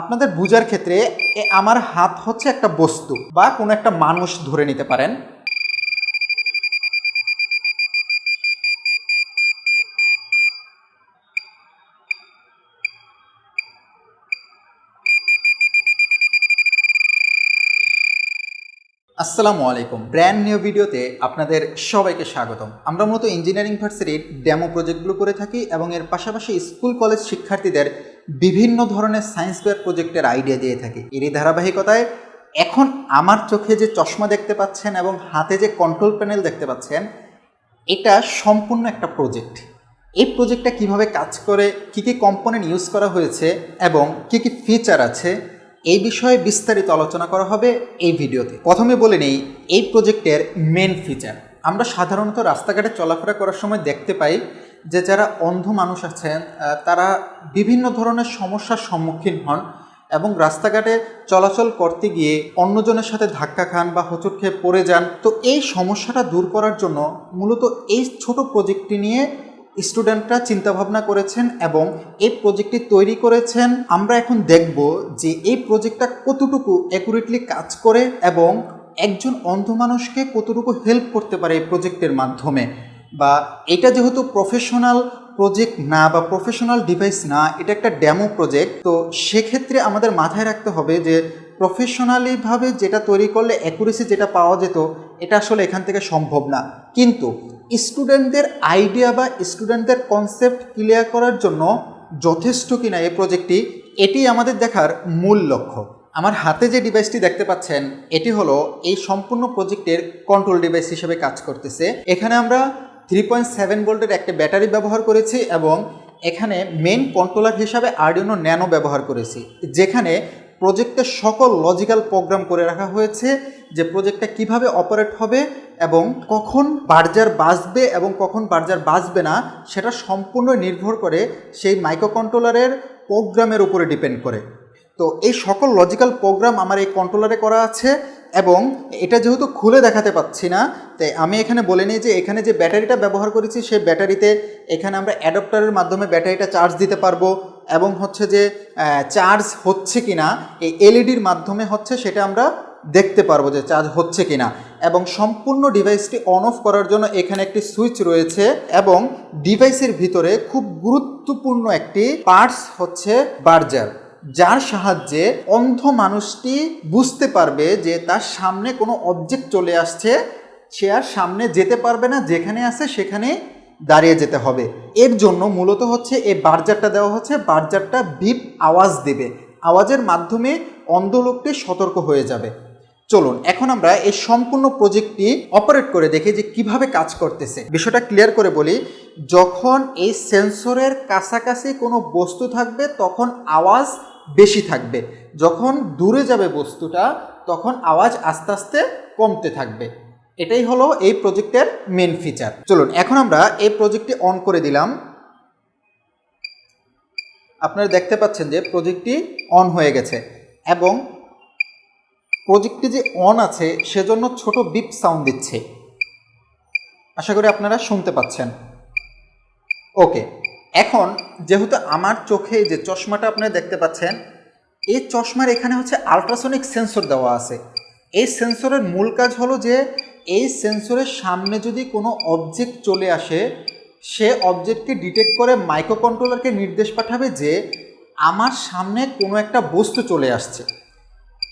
আপনাদের বুঝার ক্ষেত্রে এ আমার হাত হচ্ছে একটা বস্তু বা কোনো একটা মানুষ ধরে নিতে পারেন। আসসালামু আলাইকুম। ব্র্যান্ড নিউ ভিডিওতে আপনাদের সবাইকে স্বাগতম। আমরা মূলত ইঞ্জিনিয়ারিং ভার্সিটির ডেমো প্রজেক্টগুলো করে থাকি এবং এর পাশাপাশি স্কুল কলেজ শিক্ষার্থীদের বিভিন্ন ধরনের সায়েন্স ফেয়ার প্রজেক্টের আইডিয়া দিয়ে থাকি। এরই ধারাবাহিকতায় এখন আমার চোখে যে চশমা দেখতে পাচ্ছেন এবং হাতে যে কন্ট্রোল প্যানেল দেখতে পাচ্ছেন, এটা সম্পূর্ণ একটা প্রজেক্ট এই প্রজেক্টটা কীভাবে কাজ করে, কী কী কম্পোনেন্ট ইউজ করা হয়েছে এবং কী কী ফিচার আছে, এই বিষয়ে বিস্তারিত আলোচনা করা হবে এই ভিডিওতে। প্রথমে বলে নেই, এই প্রজেক্টের মেন ফিচার আমরা সাধারণত রাস্তাঘাটে চলাফেরা করার সময় দেখতে পাই যে যারা অন্ধ মানুষ আছেন তারা বিভিন্ন ধরনের সমস্যার সম্মুখীন হন এবং রাস্তাঘাটে চলাচল করতে গিয়ে অন্যজনের সাথে ধাক্কা খান বা হোঁচট খেয়ে পড়ে যান। তো এই সমস্যাটা দূর করার জন্য মূলত এই ছোট প্রজেক্টটি নিয়ে স্টুডেন্টরা চিন্তাভাবনা করেছেন এবং এই প্রজেক্টটি তৈরি করেছেন। আমরা এখন দেখব যে এই প্রজেক্টটা কতটুকু অ্যাকুরেটলি কাজ করে এবং একজন অন্ধ মানুষকে কতটুকু হেল্প করতে পারে এই প্রজেক্টের মাধ্যমে। বা এটা যেহেতু প্রফেশনাল প্রজেক্ট না বা প্রফেশনাল ডিভাইস না, এটা একটা ডেমো প্রজেক্ট তো সেক্ষেত্রে আমাদের মাথায় রাখতে হবে যে প্রফেশনালিভাবে যেটা তৈরি করলে অ্যাকুরেসি যেটা পাওয়া যেত, এটা আসলে এখান থেকে সম্ভব না। কিন্তু স্টুডেন্টদের আইডিয়া বা স্টুডেন্টদের কনসেপ্ট ক্লিয়ার করার জন্য যথেষ্ট কিনা এই প্রজেক্টটি এটি আমাদের দেখার মূল লক্ষ্য। আমার হাতে যে ডিভাইসটি দেখতে পাচ্ছেন, এটি হলো এই সম্পূর্ণ প্রজেক্টের কন্ট্রোল ডিভাইস হিসেবে কাজ করতেছে। এখানে আমরা থ্রি পয়েন্ট সেভেন ভোল্টের একটা ব্যাটারি ব্যবহার করেছি এবং এখানে মেন কন্ট্রোলার হিসাবে আর্ডিনো ন্যানো ব্যবহার করেছি, যেখানে প্রজেক্টের সকল লজিক্যাল প্রোগ্রাম করে রাখা হয়েছে যে প্রজেক্টটা কীভাবে অপারেট হবে এবং কখন বার্জার বাজবে এবং কখন বার্জার বাজবে না, সেটা সম্পূর্ণ নির্ভর করে সেই মাইক্রো কন্ট্রোলারের প্রোগ্রামের উপরে ডিপেন্ড করে। তো এই সকল লজিক্যাল প্রোগ্রাম আমার এই কন্ট্রোলারে করা আছে এবং এটা যেহেতু খুলে দেখাতে পাচ্ছি না, তাই আমি এখানে বলে নিই যে এখানে যে ব্যাটারিটা ব্যবহার করেছি, সেই ব্যাটারিতে এখানে আমরা অ্যাডপ্টারের মাধ্যমে ব্যাটারিটা চার্জ দিতে পারব এবং হচ্ছে যে চার্জ হচ্ছে কি না এই এলইডির মাধ্যমে হচ্ছে সেটা আমরা দেখতে পারব যে চার্জ হচ্ছে কি না এবং সম্পূর্ণ ডিভাইসটি অন অফ করার জন্য এখানে একটি সুইচ রয়েছে এবং ডিভাইসের ভিতরে খুব গুরুত্বপূর্ণ একটি পার্টস হচ্ছে বার্জার। যার সাহায্যে অন্ধ মানুষটি বুঝতে পারবে যে তার সামনে কোনো অবজেক্ট চলে আসছে, সে আর সামনে যেতে পারবে না, যেখানে আছে সেখানে দাঁড়িয়ে যেতে হবে। এর জন্য মূলত হচ্ছে এই বার্জারটা দেওয়া হচ্ছে, বার্জারটা বিপ আওয়াজ দেবে। আওয়াজের মাধ্যমে অন্ধ লোকটি সতর্ক হয়ে যাবে। চলুন, এখন আমরা এই সম্পূর্ণ প্রজেক্টটি অপারেট করে দেখি যে কীভাবে কাজ করতেছে। বিষয়টা ক্লিয়ার করে বলি, যখন এই সেন্সরের কাছাকাছি কোনো বস্তু থাকবে, তখন আওয়াজ বেশি থাকবে। যখন দূরে যাবে বস্তুটা, তখন আওয়াজ আস্তে আস্তে কমতে থাকবে। এটাই হলো এই প্রজেক্টের মেন ফিচার চলুন, এখন আমরা এই প্রজেক্টটি অন করে দিলাম। আপনারা দেখতে পাচ্ছেন যে প্রজেক্টটি অন হয়ে গেছে এবং প্রজেক্টটি যে অন আছে, সেজন্য ছোট বিপ সাউন্ড দিচ্ছে। আশা করি আপনারা শুনতে পাচ্ছেন। ওকে এখন যেহেতু আমার চোখে যে চশমাটা আপনারা দেখতে পাচ্ছেন, এই চশমার এখানে হচ্ছে আলট্রাসনিক সেন্সর দেওয়া আছে। এই সেন্সরের মূল কাজ হলো যে, এই সেন্সরের সামনে যদি কোনো অবজেক্ট চলে আসে, সে অবজেক্টকে ডিটেক্ট করে মাইক্রো কন্ট্রোলারকে নির্দেশ পাঠাবে যে, আমার সামনে কোনো একটা বস্তু চলে আসছে।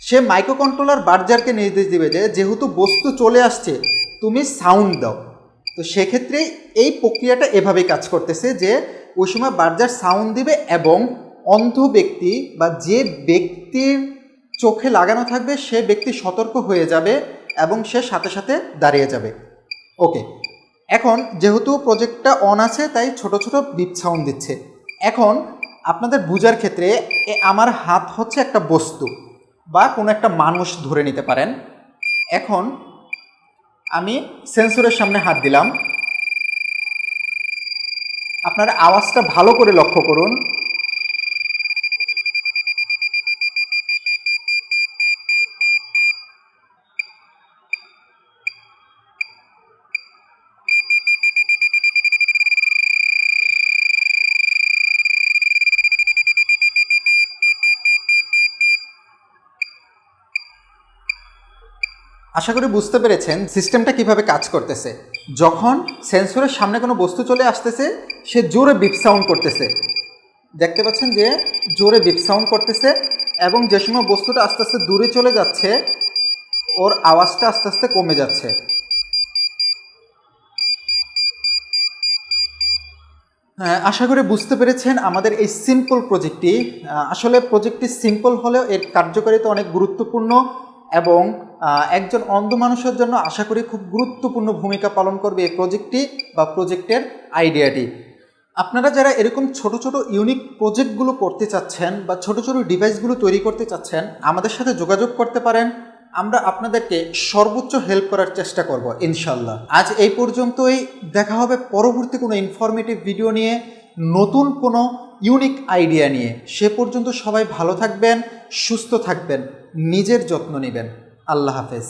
সে মাইক্রো কন্ট্রোলার বার্জারকে নির্দেশ দিবে যে, যেহেতু বস্তু চলে আসছে, তুমি সাউন্ড দাও। তো সেক্ষেত্রে এই প্রক্রিয়াটা এভাবেই কাজ করতেছে যে ওই সময় বার্জার সাউন্ড দিবে এবং অন্ধ ব্যক্তি বা যে ব্যক্তির চোখে লাগানো থাকবে, সে ব্যক্তি সতর্ক হয়ে যাবে এবং সে সাথে সাথে দাঁড়িয়ে যাবে। ওকে এখন যেহেতু প্রজেক্টটা অন আছে, তাই ছোট ছোট বিপ সাউন্ড দিচ্ছে। এখন আপনাদের বুঝার ক্ষেত্রে আমার হাত হচ্ছে একটা বস্তু বা কোনো একটা মানুষ ধরে নিতে পারেন। এখন আমি সেন্সরের সামনে হাত দিলাম। আপনার আওয়াজটা ভালো করে লক্ষ্য করুন। আশা করি বুঝতে পেরেছেন সিস্টেমটা কীভাবে কাজ করতেছে। যখন সেন্সরের সামনে কোনো বস্তু চলে আসতেছে সে জোরে বিপ সাউন্ড করতেছে। দেখতে পাচ্ছেন যে জোরে বিপ সাউন্ড করতেছে এবং যে সময় বস্তুটা আস্তে আস্তে দূরে চলে যাচ্ছে ওর আওয়াজটা আস্তে আস্তে কমে যাচ্ছে। হ্যাঁ, আশা করি বুঝতে পেরেছেন আমাদের এই সিম্পল প্রজেক্টটি আসলে প্রজেক্টটি সিম্পল হলেও এর কার্যকারিতা অনেক গুরুত্বপূর্ণ এবং একজন অন্ধ মানুষের জন্য আশা করি খুব গুরুত্বপূর্ণ ভূমিকা পালন করবে এই প্রজেক্টটি বা প্রজেক্টের আইডিয়াটি আপনারা যারা এরকম ছোট ছোট ইউনিক প্রজেক্টগুলো করতে চাচ্ছেন বা ছোট ছোট ডিভাইসগুলো তৈরি করতে চাচ্ছেন, আমাদের সাথে যোগাযোগ করতে পারেন। আমরা আপনাদেরকে সর্বোচ্চ হেল্প করার চেষ্টা করব ইনশাল্লাহ আজ এই পর্যন্তই। দেখা হবে পরবর্তী কোনো ইনফরমেটিভ ভিডিও নিয়ে, নতুন কোনো ইউনিক আইডিয়া নিয়ে। সে পর্যন্ত সবাই ভালো থাকবেন, সুস্থ থাকবেন, নিজের যত্ন নেবেন। আল্লাহ হাফেজ।